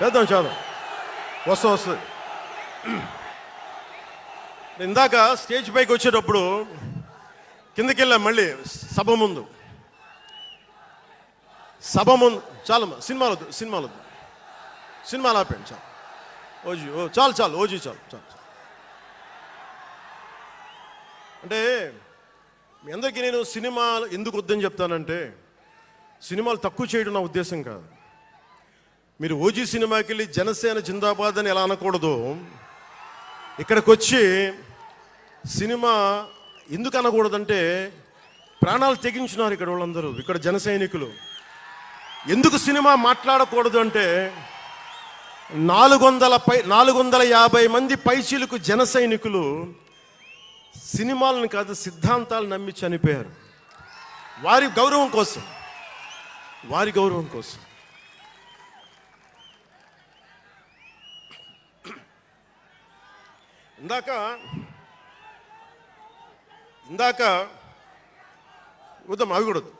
చేద్దాం చేద్దాం వస్తా వస్తుంది ఇందాక స్టేజ్ పైకి వచ్చేటప్పుడు కిందకి వెళ్ళాం మళ్ళీ సభ ముందు. సభ ముందు చాలు సినిమాలు వద్దు సినిమాలు వద్దు. సినిమాలు ఆపండి చాలు. ఓజీ ఓ చాలు చాలు ఓజీ చాలు చాలు చాలు. అంటే మీ అందరికీ నేను సినిమాలు ఎందుకు వద్దని చెప్తానంటే సినిమాలు తక్కువ చేయడం నా ఉద్దేశం కాదు. మీరు ఓజీ సినిమాకి వెళ్ళి జనసేన జిందాబాద్ అని ఎలా అనకూడదు? ఇక్కడికి వచ్చి సినిమా ఎందుకు అనకూడదంటే ప్రాణాలు తెగించినారు ఇక్కడ వాళ్ళందరూ ఇక్కడ జన సైనికులు. ఎందుకు సినిమా మాట్లాడకూడదు అంటే నాలుగు వందల పై నాలుగు వందల యాభై మంది పైచీలకు జన సైనికులు సినిమాలను కాదు సిద్ధాంతాలు నమ్మి చనిపోయారు. వారి గౌరవం కోసం వారి గౌరవం కోసం. ఇందాక ఇందాక వద్దాం అవి కూడా వద్దు.